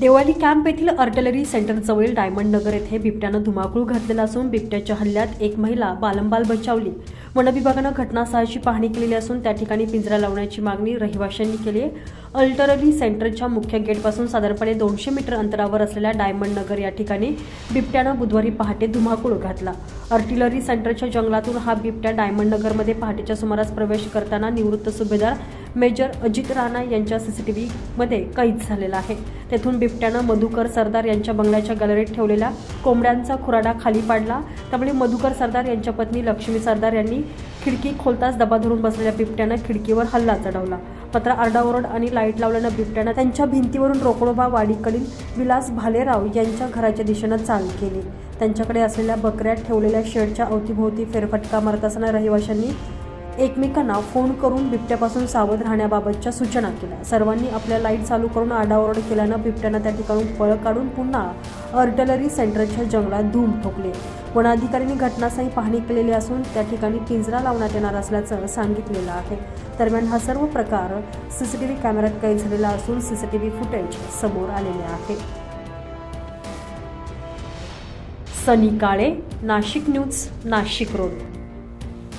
Devali camp येथील artillery सेंटरजवळील diamond Nagar येथे बिबट्यानं धुमाकूळ घातलेला असून बिबट्याच्या हल्ल्यात एक महिला बालंबाल बचावली. वनविभागानं घटनास्थळाची पाहणी केलेली असून त्या ठिकाणी पिंजरा लावण्याची मागणी रहिवाशांनी केली आहे. अल्टररी सेंटरच्या मुख्य गेटपासून साधारणपणे दोनशे मीटर अंतरावर असलेल्या डायमंड नगर या ठिकाणी बिबट्यानं बुधवारी पहाटे धुमाकूळ घातला. आर्टिलरी सेंटरच्या जंगलातून हा बिबट्या डायमंड नगरमध्ये पहाटेच्या सुमारास प्रवेश करताना निवृत्त सुभेदार मेजर अजित राणा यांच्या सी सी टी व्हीमध्ये कैद झालेला आहे. तेथून बिबट्यानं मधुकर सरदार यांच्या बंगल्याच्या गॅलरीत ठेवलेल्या कोंबड्यांचा खुराडा खाली पाडला. त्यामुळे मधुकर सरदार यांच्या पत्नी लक्ष्मी सरदार यांनी खिडकी खोलताच दबा धरून बसलेल्या बिबट्यानं खिडकीवर हल्ला चढवला. मात्र आरडाओरड आणि लाइट लावल्यानं बिबट्यानं त्यांच्या भिंतीवरून रोकडोबा वाडीकडील विलास भालेराव यांच्या घराच्या दिशेनं चाल केली. त्यांच्याकडे असलेल्या बकऱ्या ठेवलेल्या शेडच्या अवतीभोवती फेरफटका मारत असताना रहिवाशांनी एकमेकांना फोन करून बिबट्यापासून सावध राहण्याबाबतच्या सूचना केल्या. सर्वांनी आपल्या लाइट चालू करून आडाओरड केल्यानं बिबट्यानं त्या ठिकाणून पळ काढून पुन्हा अर्टलरी सेंटरच्या जंगलात धूम ठोकले. वन अधिकाऱ्यांनी घटनास्थळी पाहणी केलेली असून त्या ठिकाणी पिंजरा लावण्यात येणार असल्याचं सांगितलेलं आहे. दरम्यान हा सर्व प्रकार सीसीटीव्ही कॅमेऱ्यात कैद झालेला असून सीसीटीव्ही फुटेज समोर आलेले आहे. Sunny Kale Nashik news Nashik road.